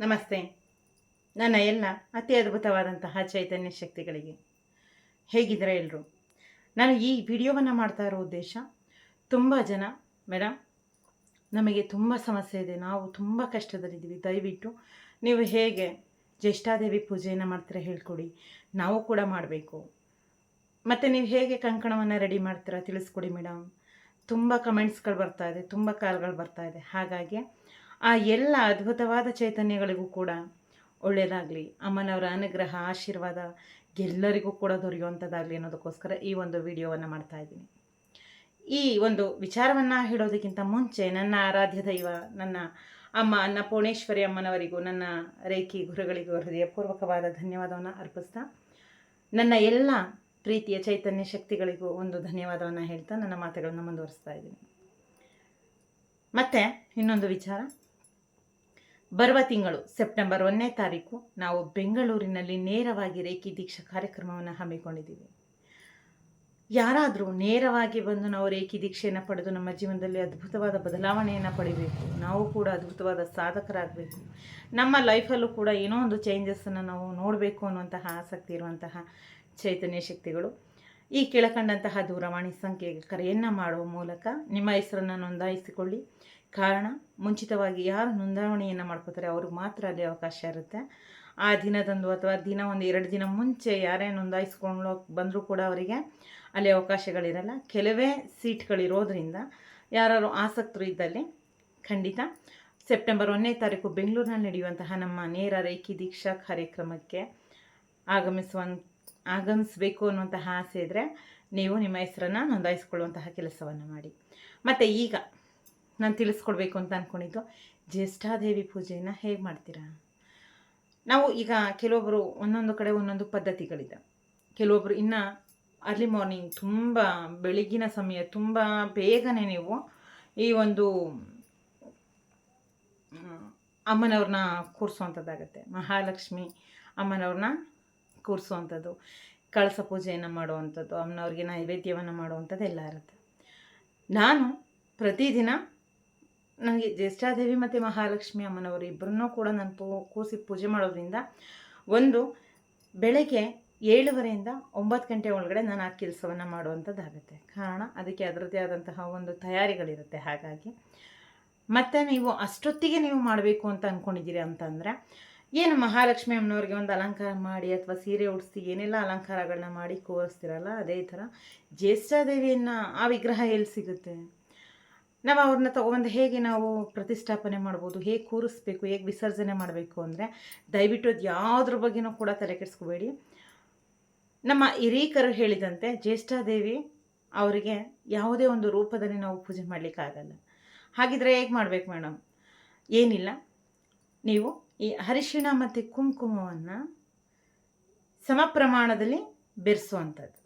ನಮಸ್ತೆ. ನನ್ನ ಎಲ್ಲ ಅತಿ ಅದ್ಭುತವಾದಂತಹ ಚೈತನ್ಯ ಶಕ್ತಿಗಳಿಗೆ. ಹೇಗಿದ್ದೀರಾ ಎಲ್ಲರೂ ನಾನು ಈ ವಿಡಿಯೋವನ್ನು ಮಾಡ್ತಾ ಇರೋ ಉದ್ದೇಶ, ತುಂಬ ಜನ ಮೇಡಮ್ ನಮಗೆ ತುಂಬ ಸಮಸ್ಯೆ ಇದೆ. ನಾವು ತುಂಬ ಕಷ್ಟದಲ್ಲಿದ್ದೀವಿ. ದಯವಿಟ್ಟು ನೀವು ಹೇಗೆ ಜ್ಯೇಷ್ಠಾದೇವಿ ಪೂಜೆಯನ್ನು ಮಾಡ್ತೀರಾ ಹೇಳ್ಕೊಡಿ. ನಾವು ಕೂಡ ಮಾಡಬೇಕು. ಮತ್ತು ನೀವು ಹೇಗೆ ಕಂಕಣವನ್ನು ರೆಡಿ ಮಾಡ್ತೀರಾ ತಿಳಿಸ್ಕೊಡಿ ಮೇಡಮ್ ತುಂಬ ಕಮೆಂಟ್ಸ್ಗಳು ಬರ್ತಾ ಇದೆ. ತುಂಬ ಕಾಲ್ಗಳು ಬರ್ತಾ ಇದೆ. ಹಾಗಾಗಿ ಆ ಎಲ್ಲ ಅದ್ಭುತವಾದ ಚೈತನ್ಯಗಳಿಗೂ ಕೂಡ ಒಳ್ಳೆಯದಾಗಲಿ ಅಮ್ಮನವರ ಅನುಗ್ರಹ, ಆಶೀರ್ವಾದ ಎಲ್ಲರಿಗೂ ಕೂಡ ದೊರೆಯುವಂಥದ್ದಾಗಲಿ ಅನ್ನೋದಕ್ಕೋಸ್ಕರ ಈ ಒಂದು ವಿಡಿಯೋವನ್ನು ಮಾಡ್ತಾ ಇದ್ದೀನಿ. ಈ ಒಂದು ವಿಚಾರವನ್ನು ಹೇಳೋದಕ್ಕಿಂತ ಮುಂಚೆ ನನ್ನ ಆರಾಧ್ಯ ದೈವ, ನನ್ನ ಅಮ್ಮ, ಅನ್ನಪೂರ್ಣೇಶ್ವರಿ ಅಮ್ಮನವರಿಗೂ, ನನ್ನ ರೇಖಿ ಗುರುಗಳಿಗೂ ಹೃದಯಪೂರ್ವಕವಾದ ಧನ್ಯವಾದವನ್ನು ಅರ್ಪಿಸ್ತಾ, ನನ್ನ ಎಲ್ಲ ಪ್ರೀತಿಯ ಚೈತನ್ಯ ಶಕ್ತಿಗಳಿಗೂ ಒಂದು ಧನ್ಯವಾದವನ್ನು ಹೇಳ್ತಾ ನನ್ನ ಮಾತುಗಳನ್ನು ಮುಂದುವರಿಸ್ತಾ ಇದ್ದೀನಿ. ಮತ್ತು ಇನ್ನೊಂದು ವಿಚಾರ. ಬರುವ ತಿಂಗಳು ಸೆಪ್ಟೆಂಬರ್ ಒಂದನೇ ತಾರೀಕು ನಾವು ಬೆಂಗಳೂರಿನಲ್ಲಿ ನೇರವಾಗಿ ರೇಖಿ ದೀಕ್ಷಾ ಕಾರ್ಯಕ್ರಮವನ್ನು ಹಮ್ಮಿಕೊಂಡಿದ್ದೀವಿ. ಯಾರಾದರೂ ನೇರವಾಗಿ ಬಂದು ನಾವು ರೇಖಿ ದೀಕ್ಷೆಯನ್ನು ಪಡೆದು ನಮ್ಮ ಜೀವನದಲ್ಲಿ ಅದ್ಭುತವಾದ ಬದಲಾವಣೆಯನ್ನು ಪಡಿಬೇಕು, ನಾವು ಕೂಡ ಅದ್ಭುತವಾದ ಸಾಧಕರಾಗಬೇಕು, ನಮ್ಮ ಲೈಫಲ್ಲೂ ಕೂಡ ಏನೋ ಒಂದು ಚೇಂಜಸ್ಸನ್ನು ನಾವು ನೋಡಬೇಕು ಅನ್ನುವಂತಹ ಆಸಕ್ತಿ ಇರುವಂತಹ ಚೈತನ್ಯ ಶಕ್ತಿಗಳು. ಈ ಕೆಳಕಂಡಂತಹ ದೂರವಾಣಿ ಸಂಖ್ಯೆಗೆ ಕರೆಯನ್ನು ಮಾಡುವ ಮೂಲಕ ನಿಮ್ಮ ಹೆಸರನ್ನು ನೋಂದಾಯಿಸಿಕೊಳ್ಳಿ. ಕಾರಣ ಮುಂಚಿತವಾಗಿ ಯಾರು ನೋಂದಾವಣೆಯನ್ನು ಮಾಡ್ಕೋತಾರೆ ಅವ್ರಿಗೆ ಮಾತ್ರ ಅಲ್ಲಿ ಅವಕಾಶ ಇರುತ್ತೆ. ಆ ದಿನದಂದು ಅಥವಾ ದಿನ ಒಂದು ಎರಡು ದಿನ ಮುಂಚೆ ಯಾರೇ ನೋಂದಾಯಿಸ್ಕೊಂಡು ಬಂದರೂ ಕೂಡ ಅವರಿಗೆ ಅಲ್ಲಿ ಅವಕಾಶಗಳಿರಲ್ಲ. ಕೆಲವೇ ಸೀಟ್ಗಳಿರೋದ್ರಿಂದ ಯಾರು ಆಸಕ್ತರು ಇದ್ದಲ್ಲಿ ಖಂಡಿತ ಸೆಪ್ಟೆಂಬರ್ ಒಂದನೇ ತಾರೀಕು ಬೆಂಗಳೂರಿನಲ್ಲಿ ನಡೆಯುವಂತಹ ನಮ್ಮ ನೇರ ರೇಖಿ ದೀಕ್ಷಾ ಕಾರ್ಯಕ್ರಮಕ್ಕೆ ಆಗಮಿಸುವ ಆಗಮಿಸಬೇಕು ಅನ್ನುವಂತಹ ಆಸೆ ಇದ್ದರೆ ನೀವು ನಿಮ್ಮ ಹೆಸರನ್ನು ನೋಂದಾಯಿಸಿಕೊಳ್ಳುವಂತಹ ಕೆಲಸವನ್ನು ಮಾಡಿ. ಮತ್ತು ಈಗ ನಾನು ತಿಳಿಸ್ಕೊಡ್ಬೇಕು ಅಂತ ಅಂದ್ಕೊಂಡಿದ್ದು ಜ್ಯೇಷ್ಠಾದೇವಿ ಪೂಜೆಯನ್ನು ಹೇಗೆ ಮಾಡ್ತೀರಾ? ನಾವು ಈಗ ಕೆಲವೊಬ್ಬರು ಒಂದೊಂದು ಕಡೆ ಒಂದೊಂದು ಪದ್ಧತಿಗಳಿದೆ. ಕೆಲವೊಬ್ಬರು ಇನ್ನು ಅರ್ಲಿ ಮಾರ್ನಿಂಗ್ ತುಂಬ ಬೆಳಗಿನ ಸಮಯ ತುಂಬ ಬೇಗನೆ ನೀವು ಈ ಒಂದು ಅಮ್ಮನವ್ರನ್ನ ಕೂರಿಸುವಂಥದ್ದಾಗತ್ತೆ. ಮಹಾಲಕ್ಷ್ಮಿ ಅಮ್ಮನವ್ರನ್ನ ಕೂರಿಸುವಂಥದ್ದು. ಕಳಸ ಪೂಜೆಯನ್ನು ಮಾಡುವಂಥದ್ದು, ಅಮ್ಮನವ್ರಿಗೆ ನೈವೇದ್ಯವನ್ನು ಮಾಡುವಂಥದ್ದು ಎಲ್ಲ ಇರುತ್ತೆ. ನಾನು ಪ್ರತಿದಿನ ನನಗೆ ಜ್ಯೇಷ್ಠಾದೇವಿ ಮತ್ತು ಮಹಾಲಕ್ಷ್ಮಿ ಅಮ್ಮನವರು ಇಬ್ಬರನ್ನೂ ಕೂಡ ನಾನು ಪೂ, ಕೂಸಿ ಪೂಜೆ ಮಾಡೋದ್ರಿಂದ ಒಂದು, ಬೆಳಗ್ಗೆ ಏಳುವರೆಯಿಂದ ಒಂಬತ್ತು ಗಂಟೆ ಒಳಗಡೆ ನಾನು ಆ ಕೆಲಸವನ್ನು ಮಾಡುವಂಥದ್ದಾಗುತ್ತೆ ಕಾರಣ ಅದಕ್ಕೆ ಅದರದ್ದೇ ಆದಂತಹ ಒಂದು ತಯಾರಿಗಳಿರುತ್ತೆ ಹಾಗಾಗಿ. ಮತ್ತು ನೀವು ಅಷ್ಟೊತ್ತಿಗೆ ನೀವು ಮಾಡಬೇಕು ಅಂತ ಅಂದ್ಕೊಂಡಿದ್ದೀರಿ ಅಂತಂದರೆ, ಏನು ಮಹಾಲಕ್ಷ್ಮಿ ಅಮ್ಮನವ್ರಿಗೆ ಒಂದು ಅಲಂಕಾರ ಮಾಡಿ ಅಥವಾ ಸೀರೆ ಉಡಿಸಿ ಏನೆಲ್ಲ ಅಲಂಕಾರಗಳನ್ನ ಮಾಡಿ ಕೋರಿಸ್ತೀರಲ್ಲ, ಅದೇ ಥರ ಜ್ಯೇಷ್ಠಾದೇವಿಯನ್ನು ಆ ವಿಗ್ರಹ ಎಲ್ಲಿ ಸಿಗುತ್ತೆ? ನಾವು ಅವ್ರನ್ನ ತೊಗೊಬಂದು ಹೇಗೆ ನಾವು ಪ್ರತಿಷ್ಠಾಪನೆ ಮಾಡ್ಬೋದು, ಹೇಗೆ ಕೂರಿಸ್ಬೇಕು, ಹೇಗೆ ವಿಸರ್ಜನೆ ಮಾಡಬೇಕು ಅಂದರೆ ದಯವಿಟ್ಟು ಅದು ಯಾವುದ್ರ ಬಗ್ಗೆನೂ ಕೂಡ ತಲೆ ಕೆಡಿಸ್ಕೋಬೇಡಿ. ನಮ್ಮ ಹಿರೀಕರು ಹೇಳಿದಂತೆ ಜ್ಯೇಷ್ಠಾದೇವಿ ಅವರಿಗೆ ಯಾವುದೇ ಒಂದು ರೂಪದಲ್ಲಿ ನಾವು ಪೂಜೆ ಮಾಡಲಿಕ್ಕಾಗಲ್ಲ ಹಾಗಿದ್ರೆ ಹೇಗೆ ಮಾಡಬೇಕು ಮೇಡಮ್ ಏನಿಲ್ಲ. ನೀವು ಈ ಅರಿಶಿಣ ಮತ್ತು ಕುಂಕುಮವನ್ನು ಸಮ ಪ್ರಮಾಣದಲ್ಲಿ ಬೆರೆಸುವಂಥದ್ದು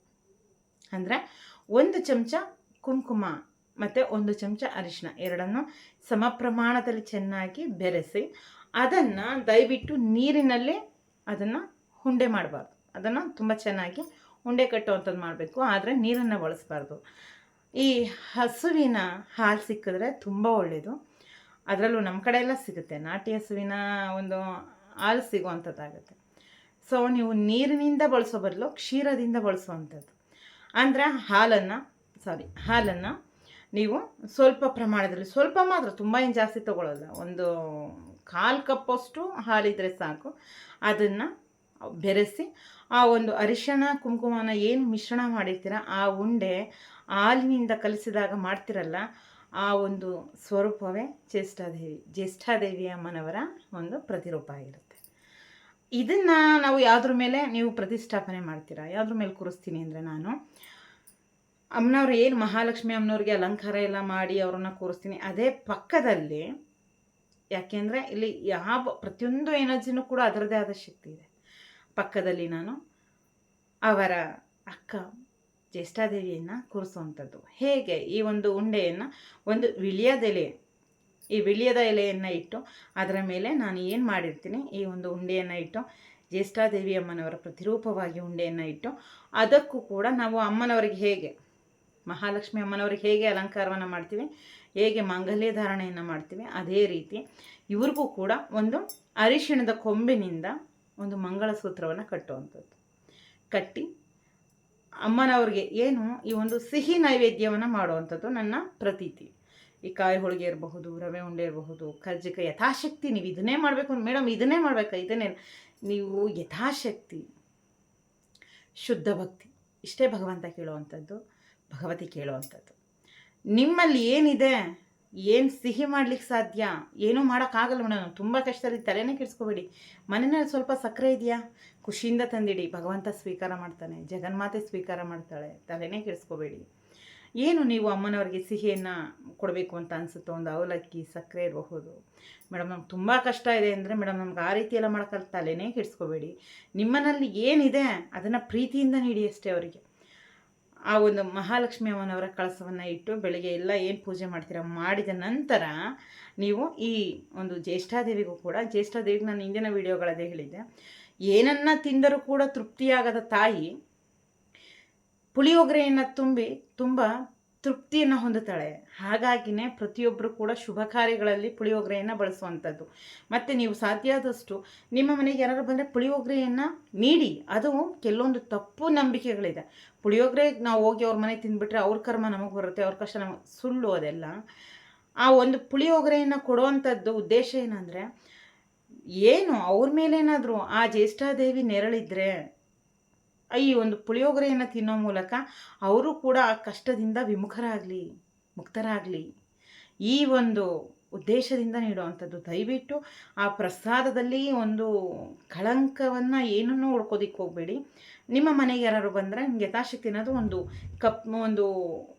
ಅಂದರೆ ಒಂದು ಚಮಚ ಕುಂಕುಮ ಮತ್ತು ಒಂದು ಚಮಚ ಅರಿಶಿನ ಎರಡನ್ನು ಸಮ ಪ್ರಮಾಣದಲ್ಲಿ ಚೆನ್ನಾಗಿ ಬೆರೆಸಿ ಅದನ್ನು ದಯವಿಟ್ಟು ನೀರಿನಲ್ಲಿ ಅದನ್ನು ಉಂಡೆ ಮಾಡಬಾರ್ದು. ಅದನ್ನು ತುಂಬ ಚೆನ್ನಾಗಿ ಉಂಡೆ ಕಟ್ಟುವಂಥದ್ದು ಮಾಡಬೇಕು, ಆದರೆ ನೀರನ್ನು ಬಳಸಬಾರ್ದು. ಈ ಹಸುವಿನ ಹಾಲು ಸಿಕ್ಕಿದ್ರೆ ತುಂಬ ಒಳ್ಳೆಯದು ಅದರಲ್ಲೂ ನಮ್ಮ ಕಡೆ ಎಲ್ಲ ಸಿಗುತ್ತೆ, ನಾಟಿ ಹಸುವಿನ ಒಂದು ಹಾಲು ಸಿಗುವಂಥದ್ದಾಗುತ್ತೆ ಸೊ ನೀವು ನೀರಿನಿಂದ ಬಳಸೋ ಬದಲು ಕ್ಷೀರದಿಂದ ಬಳಸುವಂಥದ್ದು ಅಂದರೆ ಹಾಲನ್ನು ಸಾರಿ ಹಾಲನ್ನು ನೀವು ಸ್ವಲ್ಪ ಪ್ರಮಾಣದಲ್ಲಿ, ಸ್ವಲ್ಪ ಮಾತ್ರ, ತುಂಬ ಏನು ಜಾಸ್ತಿ ತೊಗೊಳ್ಳೋಲ್ಲ ಒಂದು ಕಾಲು ಕಪ್ಪಷ್ಟು ಹಾಲಿದ್ರೆ ಸಾಕು. ಅದನ್ನು ಬೆರೆಸಿ, ಆ ಒಂದು ಅರಿಶಿಣ, ಕುಂಕುಮನ ಏನು ಮಿಶ್ರಣ ಮಾಡಿರ್ತೀರ, ಆ ಉಂಡೆ ಹಾಲಿನಿಂದ ಕಲಿಸಿದಾಗ ಮಾಡ್ತಿರಲ್ಲ, ಆ ಒಂದು ಸ್ವರೂಪವೇ ಜ್ಯೇಷ್ಠಾದೇವಿ ಜ್ಯೇಷ್ಠಾದೇವಿ ಅಮ್ಮನವರ ಒಂದು ಪ್ರತಿರೂಪ ಆಗಿರುತ್ತೆ. ಇದನ್ನು ನಾವು ಯಾವುದ್ರ ಮೇಲೆ ನೀವು ಪ್ರತಿಷ್ಠಾಪನೆ ಮಾಡ್ತೀರಾ? ಯಾವುದ್ರ ಮೇಲೆ ಕೂರಿಸ್ತೀನಿ ಅಂದರೆ ನಾನು? ಅಮ್ಮನವ್ರು ಏನು ಮಹಾಲಕ್ಷ್ಮಿ ಅಮ್ಮನವ್ರಿಗೆ ಅಲಂಕಾರ ಎಲ್ಲ ಮಾಡಿ ಅವ್ರನ್ನ ಕೂರಿಸ್ತೀನಿ, ಅದೇ ಪಕ್ಕದಲ್ಲಿ ಯಾಕೆಂದರೆ ಇಲ್ಲಿ ಯಾವ ಪ್ರತಿಯೊಂದು ಎನರ್ಜಿನೂ ಕೂಡ ಅದರದೇ ಆದ ಶಕ್ತಿ ಇದೆ. ಪಕ್ಕದಲ್ಲಿ ನಾನು ಅವರ ಅಕ್ಕ ಜ್ಯೇಷ್ಠಾದೇವಿಯನ್ನು ಕೂರಿಸುವಂಥದ್ದು. ಹೇಗೆ ಈ ಒಂದು ಉಂಡೆಯನ್ನು ಒಂದು ವಿಳಿಯದ ಎಲೆ, ಈ ವಿಳಿಯದ ಎಲೆಯನ್ನು ಇಟ್ಟು ಅದರ ಮೇಲೆ ನಾನು ಏನು ಮಾಡಿರ್ತೀನಿ, ಈ ಒಂದು ಉಂಡೆಯನ್ನು ಇಟ್ಟು ಜ್ಯೇಷ್ಠಾದೇವಿ ಅಮ್ಮನವರ ಪ್ರತಿರೂಪವಾಗಿ ಉಂಡೆಯನ್ನು ಇಟ್ಟು ಅದಕ್ಕೂ ಕೂಡ ನಾವು ಅಮ್ಮನವರಿಗೆ ಹೇಗೆ ಮಹಾಲಕ್ಷ್ಮಿ ಅಮ್ಮನವ್ರಿಗೆ ಹೇಗೆ ಅಲಂಕಾರವನ್ನು ಮಾಡ್ತೀವಿ, ಹೇಗೆ ಮಾಂಗಲ್ಯ ಧಾರಣೆಯನ್ನು ಮಾಡ್ತೀವಿ, ಅದೇ ರೀತಿ ಇವ್ರಿಗೂ ಕೂಡ ಒಂದು ಅರಿಶಿಣದ ಕೊಂಬಿನಿಂದ ಒಂದು ಮಂಗಳಸೂತ್ರವನ್ನು ಕಟ್ಟುವಂಥದ್ದು. ಕಟ್ಟಿ ಅಮ್ಮನವ್ರಿಗೆ ಏನು ಈ ಒಂದು ಸಿಹಿ ನೈವೇದ್ಯವನ್ನು ಮಾಡುವಂಥದ್ದು ನನ್ನ ಪ್ರತೀತಿ. ಈ ಕಾಯಿ ಹೋಳಿಗೆ ಇರಬಹುದು, ರವೆ ಉಂಡೆ ಇರಬಹುದು ಕರ್ಜಿಕ ಯಥಾಶಕ್ತಿ ನೀವು ಇದನ್ನೇ ಮಾಡಬೇಕು ಮೇಡಮ್ ಇದನ್ನೇ ಮಾಡಬೇಕು? ಇದನ್ನೇ ನೀವು ಯಥಾಶಕ್ತಿ, ಶುದ್ಧ ಭಕ್ತಿ, ಇಷ್ಟೇ ಭಗವಂತ ಕೇಳುವಂಥದ್ದು. ಭಗವತಿ ಕೇಳುವಂಥದ್ದು. ನಿಮ್ಮಲ್ಲಿ ಏನಿದೆ, ಏನು ಸಿಹಿ ಮಾಡ್ಲಿಕ್ಕೆ ಸಾಧ್ಯ, ಏನೂ ಮಾಡೋಕ್ಕಾಗಲ್ಲ ಮೇಡಮ್ ತುಂಬ ಕಷ್ಟದಲ್ಲಿ ತಲೆನೇ ಕೆಡಿಸ್ಕೋಬೇಡಿ. ಮನೆಯಲ್ಲಿ ಸ್ವಲ್ಪ ಸಕ್ಕರೆ ಇದೆಯಾ? ಖುಷಿಯಿಂದ ತಂದಿಡಿ, ಭಗವಂತ ಸ್ವೀಕಾರ ಮಾಡ್ತಾನೆ, ಜಗನ್ಮಾತೆ ಸ್ವೀಕಾರ ಮಾಡ್ತಾಳೆ, ತಲೆನೇ ಕೆಡಿಸ್ಕೋಬೇಡಿ. ಏನು ನೀವು ಅಮ್ಮನವ್ರಿಗೆ ಸಿಹಿಯನ್ನು ಕೊಡಬೇಕು ಅಂತ ಅನಿಸುತ್ತೋ, ಒಂದು ಅವಲಕ್ಕಿ, ಸಕ್ಕರೆ ಇರಬಹುದು. ಮೇಡಮ್ ನಮ್ಗೆ ತುಂಬ ಕಷ್ಟ ಇದೆ ಅಂದರೆ ಮೇಡಮ್, ನಮ್ಗೆ ಆ ರೀತಿ ಎಲ್ಲ ಮಾಡೋಕ್ಕಲ್ಲ ತಲೆನೇ ಕೆಡಿಸ್ಕೋಬೇಡಿ. ನಿಮ್ಮನಲ್ಲಿ ಏನಿದೆ, ಅದನ್ನು ಪ್ರೀತಿಯಿಂದ ನೀಡಿ ಅಷ್ಟೇ ಅವರಿಗೆ. ಆ ಒಂದು ಮಹಾಲಕ್ಷ್ಮಿ ಅಮ್ಮನವರ ಕಳಸವನ್ನು ಇಟ್ಟು ಬೆಳಗ್ಗೆ ಎಲ್ಲ ಏನು ಪೂಜೆ ಮಾಡ್ತೀರಾ ಮಾಡಿದ ನಂತರ ನೀವು ಈ ಒಂದು ಜ್ಯೇಷ್ಠಾದೇವಿಗೂ ಕೂಡ, ಜ್ಯೇಷ್ಠಾದೇವಿಗೆ ನಾನು ಹಿಂದಿನ ವೀಡಿಯೋಗಳದೇ ಹೇಳಿದ್ದೆ, ಏನನ್ನ ತಿಂದರೂ ಕೂಡ ತೃಪ್ತಿಯಾಗದ ತಾಯಿ ಪುಳಿಯೋಗರೆಯನ್ನು ತುಂಬಿ ತುಂಬ ತೃಪ್ತಿಯನ್ನು ಹೊಂದುತ್ತಾಳೆ. ಹಾಗಾಗಿನೇ ಪ್ರತಿಯೊಬ್ಬರು ಕೂಡ ಶುಭ ಕಾರ್ಯಗಳಲ್ಲಿ ಪುಳಿಯೋಗರೆಯನ್ನು ಬಳಸುವಂಥದ್ದು. ಮತ್ತು ನೀವು ಸಾಧ್ಯ ಆದಷ್ಟು ನಿಮ್ಮ ಮನೆಗೆ ಯಾರು ಬಂದರೆ ಪುಳಿಯೋಗರೆಯನ್ನು ನೀಡಿ. ಅದು ಕೆಲವೊಂದು ತಪ್ಪು ನಂಬಿಕೆಗಳಿದೆ. ಪುಳಿಯೋಗರೆ ನಾವು ಹೋಗಿ ಅವ್ರ ಮನೆ ತಿಂದುಬಿಟ್ರೆ ಅವ್ರ ಕರ್ಮ ನಮಗೆ ಬರುತ್ತೆ, ಅವ್ರ ಕಷ್ಟ ನಮಗೆ ಸುಳ್ಳು ಅದೆಲ್ಲ. ಆ ಒಂದು ಪುಳಿಯೋಗರೆಯನ್ನು ಕೊಡುವಂಥದ್ದು ಉದ್ದೇಶ ಏನಂದರೆ, ಏನು ಅವ್ರ ಮೇಲೇನಾದರೂ ಆ ಜ್ಯೇಷ್ಠಾದೇವಿ ನೆರಳಿದ್ರೆ ಈ ಒಂದು ಪುಳಿಯೋಗರೆಯನ್ನು ತಿನ್ನೋ ಮೂಲಕ ಅವರು ಕೂಡ ಆ ಕಷ್ಟದಿಂದ ವಿಮುಖರಾಗಲಿ, ಮುಕ್ತರಾಗಲಿ, ಈ ಒಂದು ಉದ್ದೇಶದಿಂದ ನೀಡುವಂಥದ್ದು. ದಯವಿಟ್ಟು ಆ ಪ್ರಸಾದದಲ್ಲಿ ಒಂದು ಕಳಂಕವನ್ನು ಏನನ್ನೂ ಉಳ್ಕೋದಿಕ್ಕೆ ಹೋಗಬೇಡಿ. ನಿಮ್ಮ ಮನೆಗೆ ಯಾರು ಬಂದರೆ ನಿಮ್ಗೆ ಯಥಾಶಕ್ತಿ ಅನ್ನೋದು ಒಂದು ಕಪ್, ಒಂದು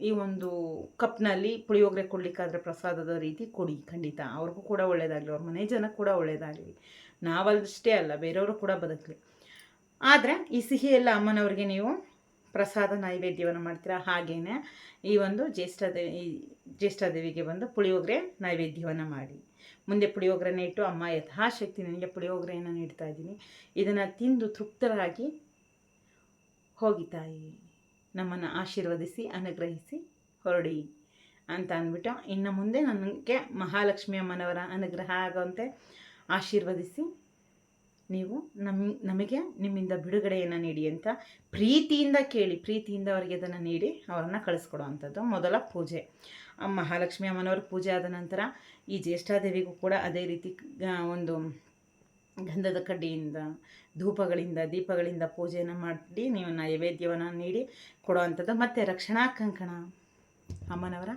ಈ ಒಂದು ಕಪ್ನಲ್ಲಿ ಪುಳಿಯೋಗರೆ ಕೊಡಲಿಕ್ಕಾದ್ರೆ ಪ್ರಸಾದದ ರೀತಿ ಕೊಡಿ, ಖಂಡಿತ. ಅವ್ರಿಗೂ ಕೂಡ ಒಳ್ಳೆಯದಾಗಲಿ ಅವ್ರ ಮನೆ ಜನಕ್ಕೆ ಕೂಡ ಒಳ್ಳೆಯದಾಗಲಿ ನಾವಲ್ಲಷ್ಟೇ ಅಲ್ಲ, ಬೇರೆಯವರು ಕೂಡ ಬದುಕಲಿ. ಆದರೆ ಈ ಸಿಹಿ ಎಲ್ಲ ಅಮ್ಮನವ್ರಿಗೆ ನೀವು ಪ್ರಸಾದ ನೈವೇದ್ಯವನ್ನು ಮಾಡ್ತೀರಾ? ಹಾಗೆಯೇ ಈ ಒಂದು ಜ್ಯೇಷ್ಠದೇವಿ ಜ್ಯೇಷ್ಠದೇವಿಗೆ ಬಂದು ಪುಳಿಯೋಗರೆ ನೈವೇದ್ಯವನ್ನು ಮಾಡಿ. ಮುಂದೆ ಪುಳಿಯೋಗರೆನ ಇಟ್ಟು ಅಮ್ಮ ಯಥಾಶಕ್ತಿ ನನಗೆ ಪುಳಿಯೋಗರೆಯನ್ನು ನೀಡ್ತಾ ಇದ್ದೀನಿ. ಇದನ್ನು ತಿಂದು ತೃಪ್ತರಾಗಿ ಹೋಗಿ ತಾಯಿ, ನಮ್ಮನ್ನು ಆಶೀರ್ವದಿಸಿ, ಅನುಗ್ರಹಿಸಿ ಹೊರಡಿ ಅಂತ ಅಂದ್ಬಿಟ್ಟು ಇನ್ನು ಮುಂದೆ ನನಗೆ ಮಹಾಲಕ್ಷ್ಮಿ ಅಮ್ಮನವರ ಅನುಗ್ರಹ ಆಗುವಂತೆ ಆಶೀರ್ವದಿಸಿ ನೀವು ನಮ್ಮ ನಮಗೆ ನಿಮ್ಮಿಂದ ಬಿಡುಗಡೆಯನ್ನು ನೀಡಿ ಅಂತ ಪ್ರೀತಿಯಿಂದ ಕೇಳಿ, ಪ್ರೀತಿಯಿಂದ ಅವರಿಗೆ ಅದನ್ನು ನೀಡಿ ಅವರನ್ನು ಕಳಿಸ್ಕೊಡುವಂಥದ್ದು ಮೊದಲ ಪೂಜೆ. ಮಹಾಲಕ್ಷ್ಮಿ ಅಮ್ಮನವ್ರ ಪೂಜೆ ಆದ ನಂತರ ಈ ಜ್ಯೇಷ್ಠಾದೇವಿಗೂ ಕೂಡ ಅದೇ ರೀತಿ ಒಂದು ಗಂಧದ ಕಡ್ಡಿಯಿಂದ, ಧೂಪಗಳಿಂದ, ದೀಪಗಳಿಂದ ಪೂಜೆಯನ್ನು ಮಾಡಿ ನೀವು ನೈವೇದ್ಯವನ್ನು ನೀಡಿ ಕೊಡುವಂಥದ್ದು. ಮತ್ತು ರಕ್ಷಣಾ ಕಂಕಣ, ಅಮ್ಮನವರ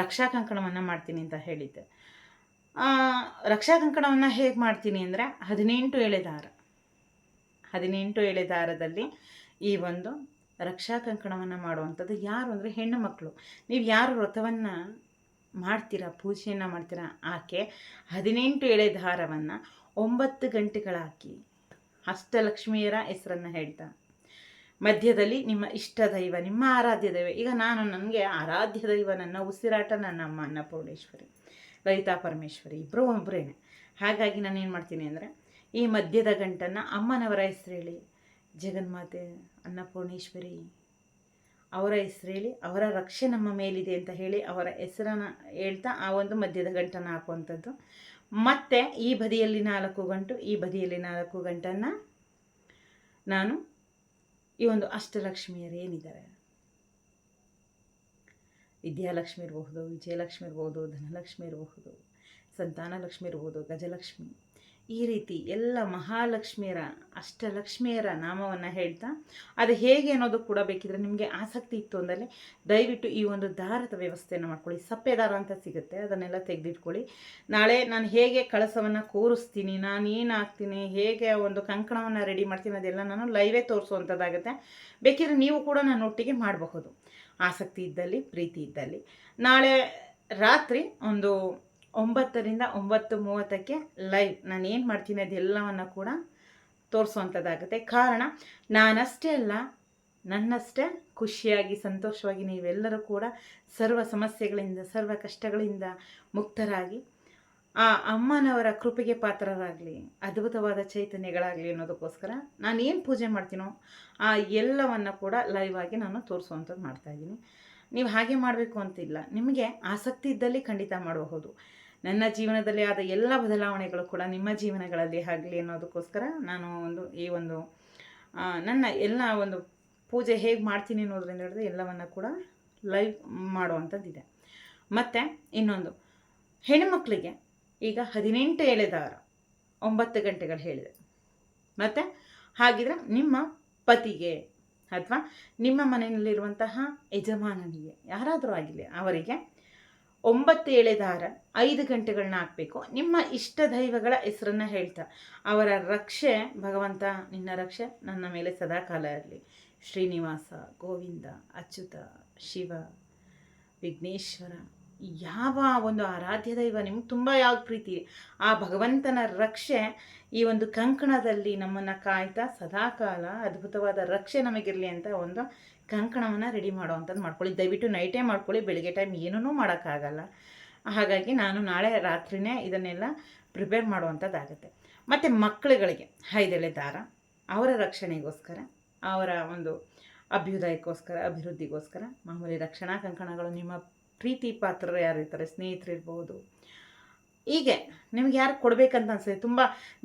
ರಕ್ಷಾ ಕಂಕಣವನ್ನು ಮಾಡ್ತೀನಿ ಅಂತ ಹೇಳಿದ್ದೆ. ರಕ್ಷಾ ಕಂಕಣವನ್ನು ಹೇಗೆ ಮಾಡ್ತೀನಿ ಅಂದರೆ ಹದಿನೆಂಟು ಎಳೆ ದಾರ ಹದಿನೆಂಟು ಎಳೆ ದಾರದಲ್ಲಿ ಈ ಒಂದು ರಕ್ಷಾ ಕಂಕಣವನ್ನು ಮಾಡುವಂಥದ್ದು ಯಾರು ಅಂದರೆ ಹೆಣ್ಣು ಮಕ್ಕಳು. ನೀವು ಯಾರು ವ್ರತವನ್ನು ಮಾಡ್ತೀರಾ, ಪೂಜೆಯನ್ನು ಮಾಡ್ತೀರಾ, ಆಕೆ ಹದಿನೆಂಟು ಎಳೆ ದಾರವನ್ನು ಒಂಬತ್ತು ಗಂಟೆಗಳಾಕಿ ಅಷ್ಟಲಕ್ಷ್ಮಿಯರ ಹೆಸರನ್ನು ಹೇಳ್ತಾ. ಮಧ್ಯದಲ್ಲಿ ನಿಮ್ಮ ಇಷ್ಟ ದೈವ, ನಿಮ್ಮ ಆರಾಧ್ಯ ದೈವ. ಈಗ ನಾನು ನನಗೆ ಆರಾಧ್ಯ ದೈವ, ನನ್ನ ಉಸಿರಾಟ, ನನ್ನ ಅಮ್ಮ ಅನ್ನಪೂರ್ಣೇಶ್ವರಿ ಲಲಿತಾ ಪರಮೇಶ್ವರಿ ಇಬ್ಬರು ಒಬ್ಬರೇನೆ ಹಾಗಾಗಿ ನಾನು ಏನು ಮಾಡ್ತೀನಿ ಅಂದರೆ, ಈ ಮಧ್ಯದ ಗಂಟನ್ನು ಅಮ್ಮನವರ ಹೆಸರು ಹೇಳಿ ಜಗನ್ಮಾತೆ ಅನ್ನಪೂರ್ಣೇಶ್ವರಿ ಅವರ ಹೆಸರು ಹೇಳಿ ಅವರ ರಕ್ಷೆ ನಮ್ಮ ಮೇಲಿದೆ ಅಂತ ಹೇಳಿ ಅವರ ಹೆಸರನ್ನು ಹೇಳ್ತಾ ಆ ಒಂದು ಮಧ್ಯದ ಗಂಟನ್ನು ಹಾಕುವಂಥದ್ದು. ಮತ್ತು ಈ ಬದಿಯಲ್ಲಿ ನಾಲ್ಕು ಗಂಟು, ಈ ಬದಿಯಲ್ಲಿ ನಾಲ್ಕು ಗಂಟನ್ನು ನಾನು ಈ ಒಂದು ಅಷ್ಟಲಕ್ಷ್ಮಿಯರು ಏನಿದ್ದಾರೆ? ವಿದ್ಯಾಲಕ್ಷ್ಮಿ ಇರಬಹುದು, ವಿಜಯಲಕ್ಷ್ಮಿ ಇರ್ಬೋದು ಧನಲಕ್ಷ್ಮಿ ಇರಬಹುದು, ಸಂತಾನಲಕ್ಷ್ಮಿ ಇರ್ಬೋದು ಗಜಲಕ್ಷ್ಮಿ. ಈ ರೀತಿ ಎಲ್ಲ ಮಹಾಲಕ್ಷ್ಮಿಯರ, ಅಷ್ಟಲಕ್ಷ್ಮಿಯರ ನಾಮವನ್ನು ಹೇಳ್ತಾ ಅದು ಹೇಗೆ ಅನ್ನೋದು ಕೂಡ ಬೇಕಿದ್ರೆ ನಿಮಗೆ ಆಸಕ್ತಿ ಇತ್ತು ಅಂದರೆ ದಯವಿಟ್ಟು ಈ ಒಂದು ದಾರದ ವ್ಯವಸ್ಥೆಯನ್ನು ಮಾಡ್ಕೊಳ್ಳಿ. ಸಪ್ಪೆ ದಾರ ಅಂತ ಸಿಗುತ್ತೆ, ಅದನ್ನೆಲ್ಲ ತೆಗೆದಿಟ್ಕೊಳ್ಳಿ. ನಾಳೆ ನಾನು ಹೇಗೆ ಕಳಸವನ್ನು ಕೂರಿಸ್ತೀನಿ, ನಾನು ಏನು ಹಾಕ್ತೀನಿ ಹೇಗೆ ಒಂದು ಕಂಕಣವನ್ನು ರೆಡಿ ಮಾಡ್ತೀನಿ ಅದೆಲ್ಲ ನಾನು ಲೈವೇ ತೋರಿಸುವಂಥದ್ದಾಗುತ್ತೆ ಬೇಕಿದ್ರೆ ನೀವು ಕೂಡ ನಾನು ಒಟ್ಟಿಗೆ ಮಾಡಬಹುದು. ಆಸಕ್ತಿ ಇದ್ದಲ್ಲಿ, ಪ್ರೀತಿ ಇದ್ದಲ್ಲಿ. ನಾಳೆ ರಾತ್ರಿ ಒಂದು ಒಂಬತ್ತರಿಂದ ಒಂಬತ್ತು ಮೂವತ್ತಕ್ಕೆ ಲೈವ್ ನಾನು ಏನು ಮಾಡ್ತೀನಿ ಅದೆಲ್ಲವನ್ನು ಕೂಡ ತೋರಿಸುವಂಥದ್ದಾಗುತ್ತೆ ಕಾರಣ, ನಾನಷ್ಟೇ ಅಲ್ಲ, ನನ್ನಷ್ಟೇ ಖುಷಿಯಾಗಿ, ಸಂತೋಷವಾಗಿ ನೀವೆಲ್ಲರೂ ಕೂಡ ಸರ್ವ ಸಮಸ್ಯೆಗಳಿಂದ, ಸರ್ವ ಕಷ್ಟಗಳಿಂದ ಮುಕ್ತರಾಗಿ ಆ ಅಮ್ಮನವರ ಕೃಪೆಗೆ ಪಾತ್ರರಾಗಲಿ, ಅದ್ಭುತವಾದ ಚೈತನ್ಯಗಳಾಗಲಿ ಅನ್ನೋದಕ್ಕೋಸ್ಕರ ನಾನು ಏನು ಪೂಜೆ ಮಾಡ್ತೀನೋ ಆ ಎಲ್ಲವನ್ನು ಕೂಡ ಲೈವ್ ಆಗಿ ನಾನು ತೋರಿಸುವಂಥದ್ದು ಮಾಡ್ತಾಯಿದ್ದೀನಿ ನೀವು ಹಾಗೆ ಮಾಡಬೇಕು ಅಂತಿಲ್ಲ. ನಿಮಗೆ ಆಸಕ್ತಿ ಇದ್ದಲ್ಲಿ ಖಂಡಿತ ಮಾಡಬಹುದು. ನನ್ನ ಜೀವನದಲ್ಲಿ ಆದ ಎಲ್ಲ ಬದಲಾವಣೆಗಳು ಕೂಡ ನಿಮ್ಮ ಜೀವನಗಳಲ್ಲಿ ಆಗಲಿ ಅನ್ನೋದಕ್ಕೋಸ್ಕರ ನಾನು ಒಂದು ಈ ಒಂದು ನನ್ನ ಎಲ್ಲ ಒಂದು ಪೂಜೆ ಹೇಗೆ ಮಾಡ್ತೀನಿ ಅನ್ನೋದ್ರಿಂದ ಹಿಡಿದು ಎಲ್ಲವನ್ನು ಕೂಡ ಲೈವ್ ಮಾಡುವಂಥದ್ದಿದೆ. ಮತ್ತು ಇನ್ನೊಂದು ಹೆಣ್ಮಕ್ಳಿಗೆ ಈಗ ಹದಿನೆಂಟು ಎಳೆದಾರ ಒಂಬತ್ತು ಗಂಟೆಗಳು ಹೇಳಿದೆ. ಮತ್ತು ಹಾಗಿದ್ರೆ ನಿಮ್ಮ ಪತಿಗೆ ಅಥವಾ ನಿಮ್ಮ ಮನೆಯಲ್ಲಿರುವಂತಹ ಯಜಮಾನನಿಗೆ, ಯಾರಾದರೂ ಆಗಿಲ್ಲ ಅವರಿಗೆ ಒಂಬತ್ತು ಎಳೆದಾರ, ಐದು ಗಂಟೆಗಳನ್ನ ಹಾಕಬೇಕು. ನಿಮ್ಮ ಇಷ್ಟ ದೈವಗಳ ಹೆಸರನ್ನು ಹೇಳ್ತಾ, ಅವರ ರಕ್ಷೆ, ಭಗವಂತ ನಿನ್ನ ರಕ್ಷೆ, ನನ್ನ ಮೇಲೆ ಸದಾಕಾಲ ಇರಲಿ. ಶ್ರೀನಿವಾಸ, ಗೋವಿಂದ, ಅಚ್ಯುತ, ಶಿವ, ವಿಘ್ನೇಶ್ವರ. ಯಾವ ಒಂದು ಆರಾಧ್ಯ ದೈವ ನಿಮ್ಗೆ ತುಂಬ ಯಾವ ಪ್ರೀತಿ. ಆ ಭಗವಂತನ ರಕ್ಷೆ ಈ ಒಂದು ಕಂಕಣದಲ್ಲಿ ನಮ್ಮನ್ನು ಕಾಯ್ತಾ ಸದಾಕಾಲ ಅದ್ಭುತವಾದ ರಕ್ಷೆ ನಮಗಿರಲಿ ಅಂತ ಒಂದು ಕಂಕಣವನ್ನು ರೆಡಿ ಮಾಡೋವಂಥದ್ದು ಮಾಡ್ಕೊಳ್ಳಿ. ದಯವಿಟ್ಟು ನೈಟೇ ಮಾಡ್ಕೊಳ್ಳಿ, ಬೆಳಿಗ್ಗೆ ಟೈಮ್ ಏನೂ ಮಾಡೋಕ್ಕಾಗಲ್ಲ. ಹಾಗಾಗಿ ನಾನು ನಾಳೆ ರಾತ್ರಿನೇ ಇದನ್ನೆಲ್ಲ ಪ್ರಿಪೇರ್ ಮಾಡುವಂಥದ್ದಾಗುತ್ತೆ. ಮತ್ತು ಮಕ್ಕಳುಗಳಿಗೆ ಹೈದೆಳೆ ದಾರ, ಅವರ ರಕ್ಷಣೆಗೋಸ್ಕರ, ಅವರ ಒಂದು ಅಭ್ಯುದಯಕ್ಕೋಸ್ಕರ, ಅಭಿವೃದ್ಧಿಗೋಸ್ಕರ, ಮಾಮೂಲಿ ರಕ್ಷಣಾ ಕಂಕಣಗಳು ನಿಮ್ಮ ಪ್ರೀತಿ ಪಾತ್ರರು ಯಾರು ಇರ್ತಾರೆ, ಸ್ನೇಹಿತರು ಇರ್ಬೋದು. ಹೀಗೆ ನಿಮ್ಗೆ ಯಾರು ಕೊಡಬೇಕಂತ ಅನಿಸುತ್ತೆ? ತುಂಬ